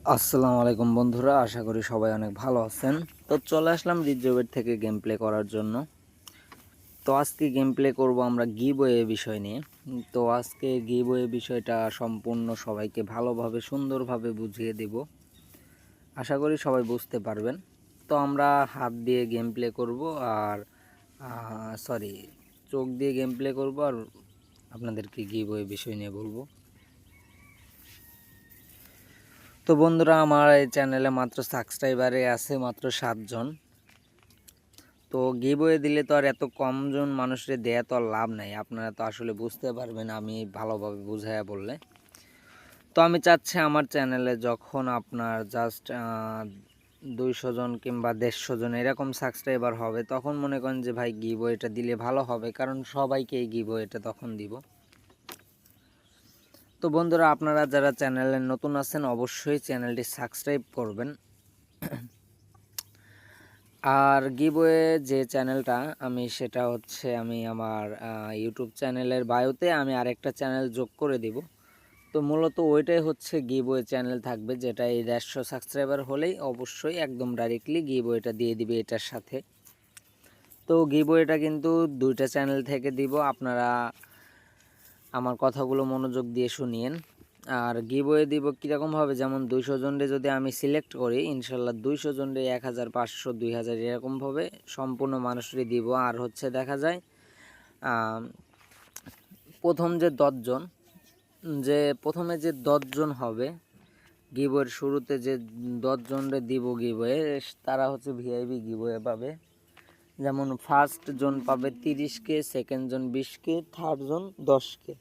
আসসালামু আলাইকুম বন্ধুরা, আশা করি সবাই অনেক ভালো আছেন। তো চলে আসলাম রিজোবেট থেকে গেম প্লে করার জন্য। তো আজকে গেম প্লে করব আমরা গিবয়ে বিষয় নিয়ে। তো আজকে গিবয়ে বিষয়টা সম্পূর্ণ সবাইকে ভালোভাবে, সুন্দরভাবে বুঝিয়ে দেব। আশা করি সবাই বুঝতে পারবেন। তো আমরা হাত দিয়ে গেম প্লে করব আর সরি চোখ দিয়ে গেম প্লে করব আর আপনাদেরকে গিবয়ে বিষয় নিয়ে বলব। তো বন্ধুরা, আমার এই চ্যানেলে মাত্র সাবস্ক্রাইবারে আছে মাত্র সাতজন। তো গিবয়ে দিলে তো আর এত কমজন মানুষের দেয়া তো আর লাভ নাই। আপনারা তো আসলে বুঝতে পারবেন আমি ভালোভাবে বুঝাইয়া বললে। তো আমি চাচ্ছি আমার চ্যানেলে যখন আপনার জাস্ট দুইশো জন কিংবা দেড়শো জন এরকম সাবস্ক্রাইবার হবে, তখন মনে করেন যে ভাই গিবো এটা দিলে ভালো হবে, কারণ সবাইকে এই গিবো এটা তখন দিব। তো বন্ধুরা, আপনারা যারা চ্যানেলে নতুন আছেন, অবশ্যই চ্যানেলটি সাবস্ক্রাইব করবেন। আর গিবয়ে যে চ্যানেলটা, আমি সেটা হচ্ছে আমি আমার ইউটিউব চ্যানেলের বায়োতে আমি আরেকটা চ্যানেল যোগ করে দিব। তো মূলত ওইটাই হচ্ছে গিবয়ে চ্যানেল থাকবে, যেটা এই দেড়শো সাবস্ক্রাইবার হলেই অবশ্যই একদম ডাইরেক্টলি গিবয়েটা দিয়ে দিবে এটার সাথে। তো গিবয়েটা কিন্তু দুইটা চ্যানেল থেকে দিব। আপনারা আমার কথাগুলো মনোযোগ দিয়ে শুনিয়েন। আর গিবয়ে দিব কীরকমভাবে? যেমন দুইশো জনরে যদি আমি সিলেক্ট করি, ইনশাল্লাহ দুইশো জনরে এক হাজার পাঁচশো, দুই হাজার এরকমভাবে সম্পূর্ণ মানুষরই দিব। আর হচ্ছে দেখা যায় প্রথম যে দশজন, যে প্রথমে যে দশজন হবে গিবয়ের শুরুতে যে দশজনরে দিব গিবয়ে তারা হচ্ছে ভিআইবি গিবয়ে পাবে। যেমন ফার্স্ট জন পাবে তিরিশকে সেকেন্ড জন বিশকে থার্ড জন দশকে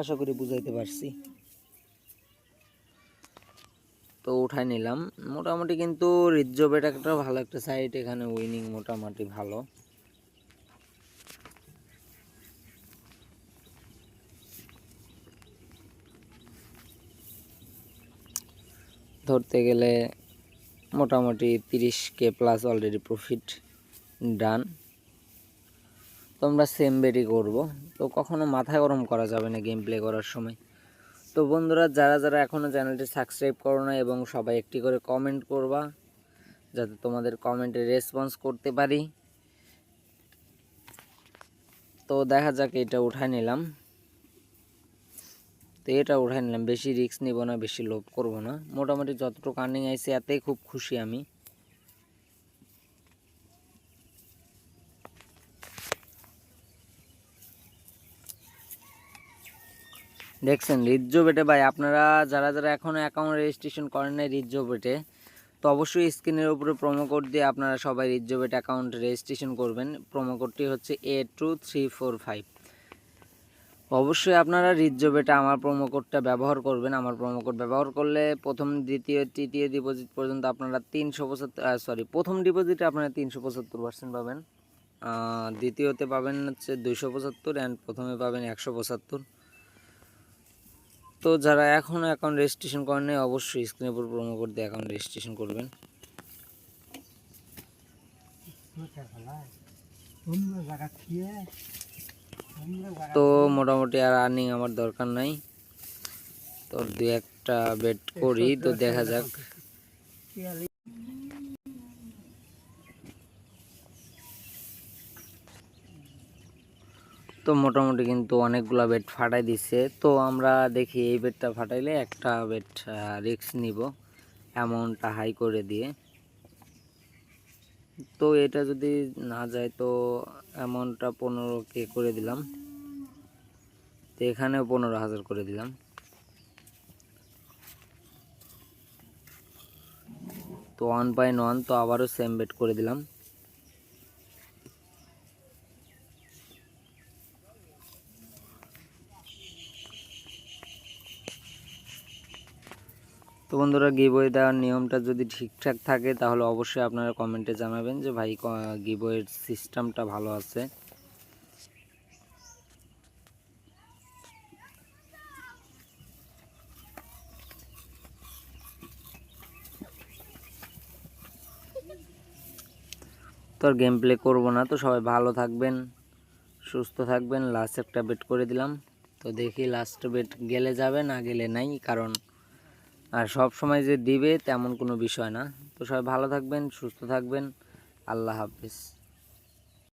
আশা করি বুঝাইতে পারছি। তো উঠাই নিলাম। মোটামুটি কিন্তু রিজবেট একটা ভালো একটা সাইট এখানে উইনিং মোটামুটি ভালো। ধরতে গেলে মোটামুটি তিরিশ K plus already profit done তো আমরা সেম বেডই করব। তো কখনো মাথা গরম করা যাবে না গেম প্লে করার সময়। তো বন্ধুরা, যারা যারা এখনও চ্যানেলটি সাবস্ক্রাইব করো না এবং সবাই একটি করে কমেন্ট করবা, যাতে তোমাদের কমেন্টে রেসপন্স করতে পারি। তো দেখা যাক, এটা উঠায় নিলাম। তো এটা উঠাই নিলাম। বেশি রিস্ক নিব না, বেশি লোভ করব না। মোটামুটি যতটুকু আর্নিং আইছে, এতেই খুব খুশি আমি। দেখছেন রিজ্জো বেটে ভাই, আপনারা যারা যারা এখনও অ্যাকাউন্ট রেজিস্ট্রেশন করেন নাই রিজ্জো বেটে, তো অবশ্যই স্ক্রিনের উপরে প্রোমো কোড দিয়ে আপনারা সবাই রিজ্জো বেটে অ্যাকাউন্ট রেজিস্ট্রেশন করবেন। প্রোমো কোডটি হচ্ছে A two three four five অবশ্যই আপনারা রিজবেটা আমার প্রোমো কোডটা ব্যবহার করবেন আমার প্রোমো কোড ব্যবহার করলে প্রথম দ্বিতীয় তৃতীয় ডিপোজিট পর্যন্ত আপনারা তিনশো পঁচাত্তর সরি প্রথম ডিপোজিটে আপনারা তিনশো পঁচাত্তর পার্সেন্ট পাবেন দ্বিতীয়তে পাবেন হচ্ছে দুইশো পঁচাত্তর অ্যান্ড প্রথমে পাবেন একশো পঁচাত্তর তো যারা এখনও অ্যাকাউন্ট রেজিস্ট্রেশন করেন অবশ্যই স্ক্রিনের উপর প্রোমো কোড দিয়ে অ্যাকাউন্ট রেজিস্ট্রেশন করবেন জায়গা তো মোটামুটি আর আর্নিং আমার দরকার নাই। তো দু একটা বেট করি, তো দেখা যাক। তো মোটামুটি কিন্তু অনেকগুলা বেট ফাটাই দিছে। তো আমরা দেখি এই বেটটা ফাটাইলে একটা বেট রিক্স নিব অ্যামাউন্টটা হাই করে দিয়ে। তো এটা যদি না যায়, তো অ্যামাউন্টটা পনেরো কে করে দিলাম। তো এখানেও পনেরো হাজার করে দিলাম। তো ওয়ান পয়েন্ট ওয়ান তো আবারও সেম বেট করে দিলাম। তো বন্ধুরা গিবই দেওয়ার নিয়মটা যদি ঠিকঠাক থাকে, তাহলে অবশ্যই আপনারা কমেন্টে জানাবেন যে ভাই গিবইয়ের সিস্টেমটা ভালো আছে। তো আর গেম প্লে করব না, তো সবাই ভালো থাকবেন, সুস্থ থাকবেন। লাস্ট একটা বেট করে দিলাম। তো দেখি লাস্ট বেট গেলে যাবে না গেলে নাই, কারণ আর সব সময় যে দিবে তেমন কোনো বিষয় না। তো সবাই ভালো থাকবেন, সুস্থ থাকবেন। আল্লাহ হাফিজ।